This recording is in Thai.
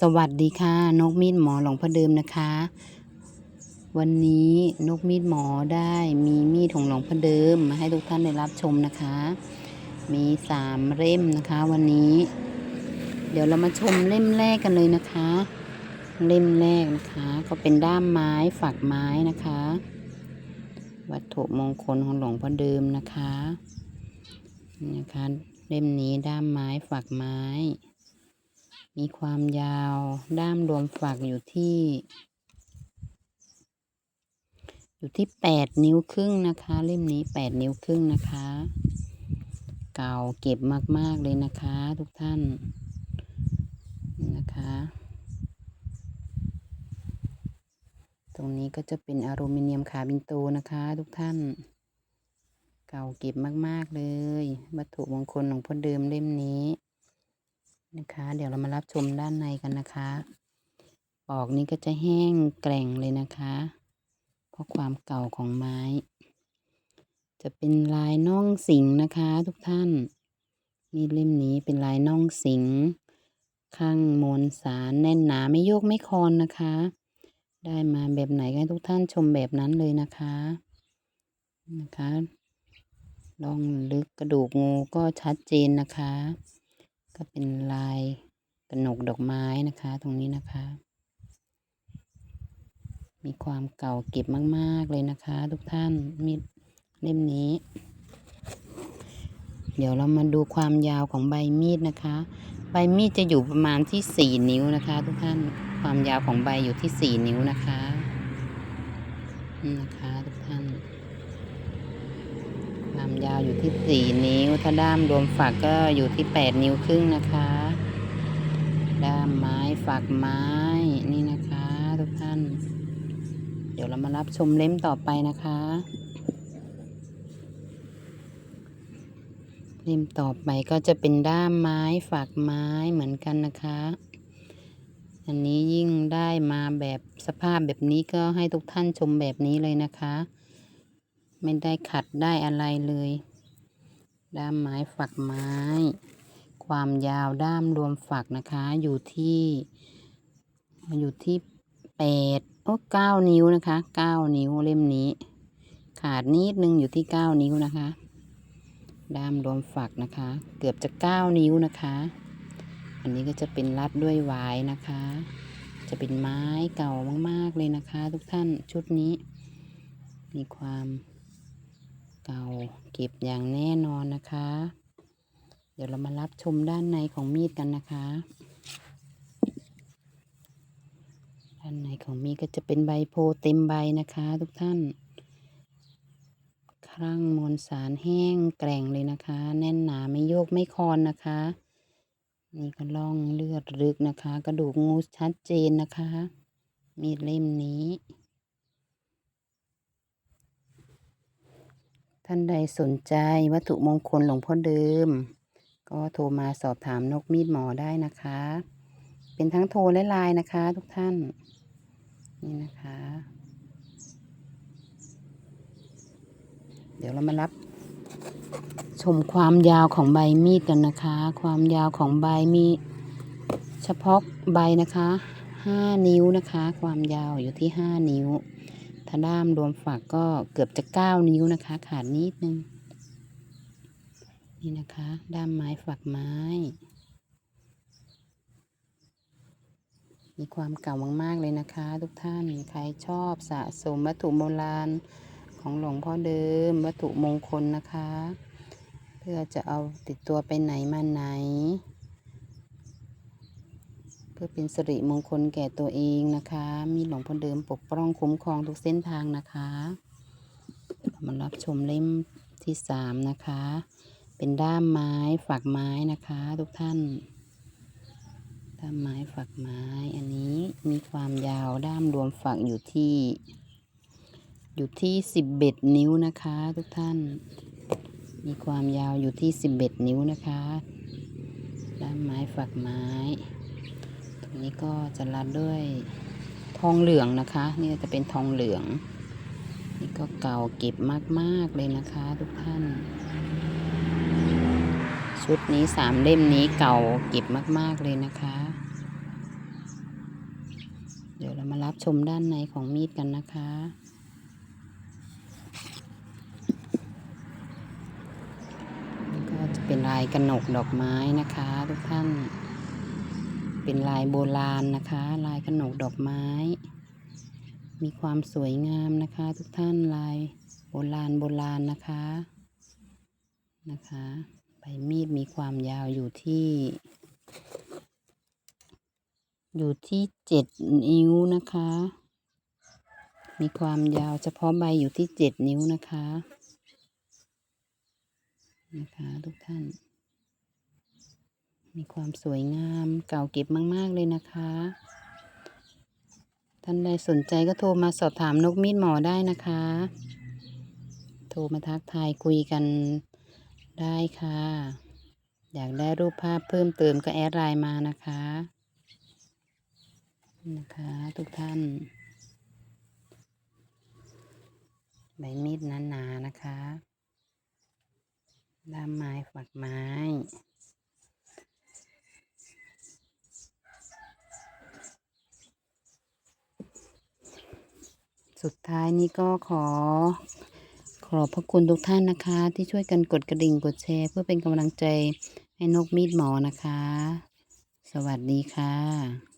สวัสดีค่ะ นกมีดหมอหลวงพ่อเดิมนะคะ วันนี้นกมีดหมอได้มีมีดของหลวงพ่อเดิมมาให้ทุกท่านได้รับชมนะคะ มีสามเล่มนะคะ วันนี้ เดี๋ยวเรามาชมเล่มแรกกันเลยนะคะ เล่มแรกนะคะ ก็เป็นด้ามไม้ฝักไม้นะคะ วัตถุมงคลของหลวงพ่อเดิมนะคะนะคะ เล่มนี้ด้ามไม้ฝักไม้ มีความยาวด้ามรวมฝักอยู่ที่ อยู่ที่แปดนิ้วครึ่งนะคะ เล่มนี้แปดนิ้วครึ่งนะคะ เก่าเก็บมาก ๆ เลยนะคะ ทุกท่านนะคะ ตรงนี้ก็จะเป็นอลูมิเนียมคาบินโตนะคะ ทุกท่าน เก่าเก็บมาก ๆ เลย วัตถุมงคลของพ่อเดิมเล่มนี้ นะคะ เดี๋ยวเรามารับชมด้านในกันนะคะปอกนี้ก็จะแห้งแกร่งเลยนะคะ เพราะความเก่าของไม้ จะเป็นลายน่องสิงนะคะ ทุกท่านมีดเล่มนี้เป็นลายน่องสิง ข้างมวลสารแน่นหนาไม่โยกไม่คลอนนะคะ ได้มาแบบไหนก็ให้ทุกท่านชมแบบนั้นเลยนะคะนะคะลองลึกกระดูกงูก็ชัดเจนนะคะ ก็เป็นลายกระหนกดอกไม้นะคะ ตรงนี้นะคะ มีความเก่าเก็บมาก ๆ เลยนะคะ ทุกท่านมีดเล่มนี้ เดี๋ยวเรามาดูความยาวของใบมีดนะคะ ใบมีดจะอยู่ประมาณที่สี่นิ้วนะคะ ทุกท่านความยาวของใบอยู่ที่สี่นิ้วนะคะนะคะทุกท่าน ความยาวอยู่ที่สี่นิ้ว ถ้าด้ามรวมฝักก็อยู่ที่แปดนิ้วครึ่งนะคะ ด้ามไม้ฝักไม้นี่นะคะ ทุกท่าน เดี๋ยวเรามารับชมเล่มต่อไปนะคะ เล่มต่อไปก็จะเป็นด้ามไม้ฝักไม้เหมือนกันนะคะ อันนี้ยิ่งได้มาแบบสภาพแบบนี้ก็ให้ทุกท่านชมแบบนี้เลยนะคะ ไม่ได้ขัดได้อะไรเลย ด้ามไม้ฝักไม้ ความยาวด้ามรวมฝักนะคะ อยู่ที่ อยู่ที่แปดโอ้เก้านิ้วนะคะเก้านิ้วเล่มนี้ ขาดนิดนึงอยู่ที่เก้านิ้วนะคะ ด้ามรวมฝักนะคะ เกือบจะเก้านิ้วนะคะ อันนี้ก็จะเป็นรัดด้วยวายนะคะ จะเป็นไม้เก่ามากๆเลยนะคะ ทุกท่านชุดนี้ มีความ เก่าเก็บอย่างแน่นอนนะคะ เดี๋ยวเรามารับชมด้านในของมีดกันนะคะ ด้านในของมีดก็จะเป็นใบโพเต็มใบนะคะ ทุกท่าน ครั่งมวลสารแห้งแกร่งเลยนะคะ แน่นหนาไม่โยกไม่คลอนนะคะ นี่ก็ล่องเลือดลึกนะคะ กระดูกงูชัดเจนนะคะ มีดเล่มนี้ ท่านใดสนใจวัตถุมงคลหลวงพ่อเดิม ก็โทรมาสอบถามนกมีดหมอได้นะคะ เป็นทั้งโทรและไลน์นะคะ ทุกท่าน นี่นะคะ เดี๋ยวเรามารับ ชมความยาวของใบมีดกันนะคะ ความยาวของใบมีเฉพาะใบนะคะห้านิ้วนะคะ ความยาวอยู่ที่ห้านิ้ว ถ้าด้ามรวมฝักก็เกือบจะเก้านิ้วนะคะ ขาดนิดนึง นี่นะคะ ด้ามไม้ฝักไม้ มีความเก่ามากๆเลยนะคะ ทุกท่านใครชอบสะสมวัตถุโบราณของหลวงพ่อเดิม วัตถุมงคลนะคะ เพื่อจะเอาติดตัวไปไหนมาไหน เพื่อเป็นสิริมงคลแก่ตัวเองนะคะ มีหลวงพ่อเดิมปกป้องคุ้มครองทุกเส้นทางนะคะมารับชมเล่มที่สามนะคะ เป็นด้ามไม้ฝักไม้นะคะ ทุกท่านด้ามไม้ฝักไม้ อันนี้มีความยาวด้ามรวมฝักอยู่ที่ อยู่ที่สิบเอ็ดนิ้วนะคะ ทุกท่าน มีความยาวอยู่ที่สิบเอ็ดนิ้วนะคะ ด้ามไม้ฝักไม้ นี้ก็จะรัดด้วยทองเหลืองนะคะ นี่จะเป็นทองเหลือง นี่ก็เก่าเก็บมากๆเลยนะคะ ทุกท่าน ชุดนี้สามเล่มนี้เก่าเก็บมาก ๆเลยนะคะ เดี๋ยวเรามารับชมด้านในของมีดกันนะคะก็จะเป็นลายกระหนกดอกไม้นะคะทุกท่าน เป็นลายโบราณนะคะ ลายกระหนกดอกไม้ มีความสวยงามนะคะ ทุกท่านลายโบราณโบราณนะคะนะคะใบมีดมีความยาวอยู่ที่ อยู่ที่เจ็ดนิ้วนะคะ มีความยาวเฉพาะใบอยู่ที่เจ็ดนิ้วนะคะ นะคะทุกท่าน มีความสวยงามเก่าเก็บมาก ๆ เลยนะคะ ท่านใดสนใจก็โทรมาสอบถามนกมีดหมอได้นะคะ โทรมาทักทายคุยกันได้ค่ะ อยากได้รูปภาพเพิ่มเติมก็แอดไลน์มานะคะ นะคะทุกท่าน ใบมีดหนาๆนะคะด้ามไม้ฝักไม้ สุดท้ายนี้ก็ขอ ขอบพระคุณทุกท่านนะคะ ที่ช่วยกันกดกระดิ่งกดแชร์ เพื่อเป็นกำลังใจให้นกมีดหมอนะคะ สวัสดีค่ะ